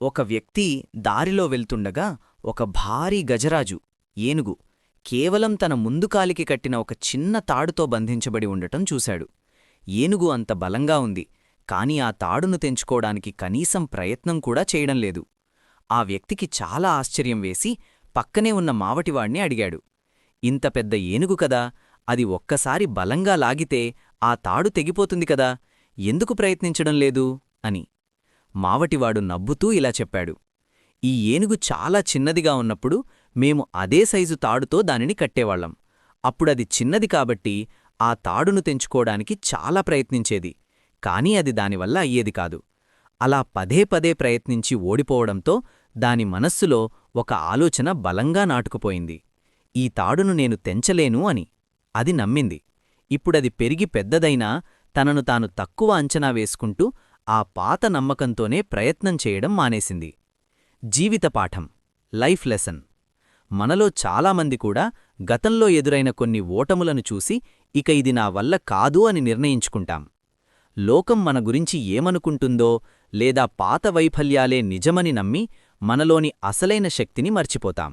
ఒక వ్యక్తి దారిలో వెళ్తుండగా ఒక భారీ గజరాజు ఏనుగు కేవలం తన ముందుకాలికి కట్టిన ఒక చిన్న తాడుతో బంధించబడి ఉండటం చూశాడు. ఏనుగు అంత బలంగా ఉంది కాని ఆ తాడును తెంచుకోడానికి కనీసం ప్రయత్నం కూడా చేయడం లేదు. ఆ వ్యక్తికి చాలా ఆశ్చర్యం వేసి పక్కనే ఉన్న మావటివాణ్ణి అడిగాడు. ఇంత పెద్ద ఏనుగు కదా అది ఒక్కసారి బలంగా లాగితే ఆ తాడు తెగిపోతుంది కదా ఎందుకు ప్రయత్నించడం లేదు అని. మావటివాడు నవ్వుతూ ఇలా చెప్పాడు. ఈ ఏనుగు చాలా చిన్నదిగా ఉన్నప్పుడు మేము అదే సైజు తాడుతో దానిని కట్టేవాళ్ళం అప్పుడది చిన్నది కాబట్టి ఆ తాడును తెంచుకోడానికి చాలా ప్రయత్నించేది. కాని అది దానివల్ల అయ్యేది కాదు. అలా పదే పదే ప్రయత్నించి ఓడిపోవడంతో దాని మనస్సులో ఒక ఆలోచన బలంగా నాటుకుపోయింది. ఈ తాడును నేను తెంచలేను అని అది నమ్మింది. ఇప్పుడది పెరిగి పెద్దదైనా తనను తాను తక్కువ అంచనా వేసుకుంటూ ఆ పాత నమ్మకంతోనే ప్రయత్నం చేయడం మానేసింది. జీవిత పాఠం లైఫ్ లెసన్. మనలో చాలామంది కూడా గతంలో ఎదురైన కొన్ని ఓటములను చూసి ఇక ఇది నా వల్ల కాదు అని నిర్ణయించుకుంటాం. లోకం మన గురించి ఏమనుకుంటుందో లేదా పాత వైఫల్యాలే నిజమని నమ్మి మనలోని అసలైన శక్తిని మర్చిపోతాం.